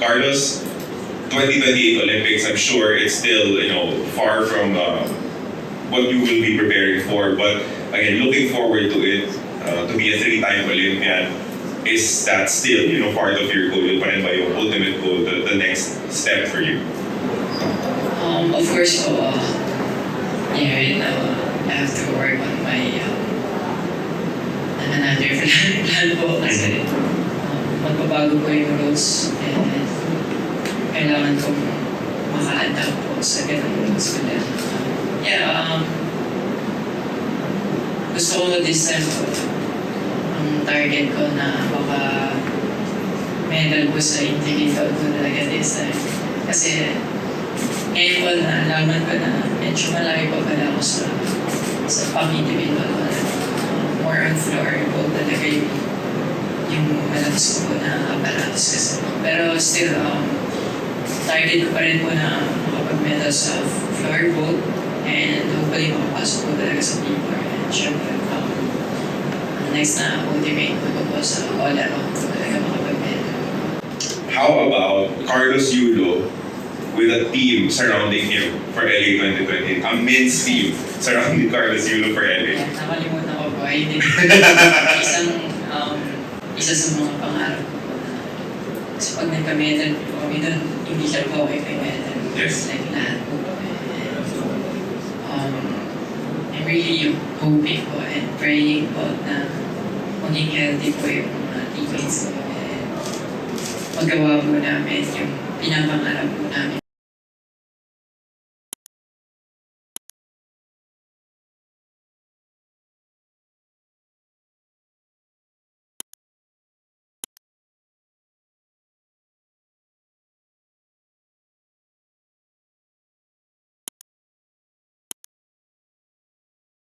Carlos, 2028 Olympics, I'm sure it's still, you know, far from uh, what you will be preparing for. But again, looking forward to it, uh, to be a three-time Olympian, is that still, you know, part of your goal? Pa rin ba yung ultimate goal, the, the next step for you? Um, of course po, uh, yeah, right now, I have to work on my um, another plan, plan po kasi um, magbabago po yung rules and kailangan kong maka-adapt po sa ko din. Yeah, um, gusto ko this time po, ang target ko na baka medal po sa individual ko talaga this time. Kasi ngayon ko na alaman ko na medyo malaki pa pala ako sa sa pang-individual ko na more on floor ko talaga yung yung malakas ko na aparatus kasi. Pero still, um, pa rin po na makapag-medal sa and hopefully makapasok po talaga sa paper. And syempre, um, next na ultimate ko po sa all around ko talaga makapag-medal. How about Carlos Yulo with a team surrounding him for LA 2020? A men's team surrounding Carlos Yulo for LA. Kaya nakalimutan ko po ay isang um, isa sa mga pangarap ko kasi pag nagka-medal po kami doon, siya po okay kay medal. Yes. Like lahat po. And, um, I'm really hoping po and praying po na maging healthy po yung mga teammates ko. And magawa po namin yung pinapangarap po namin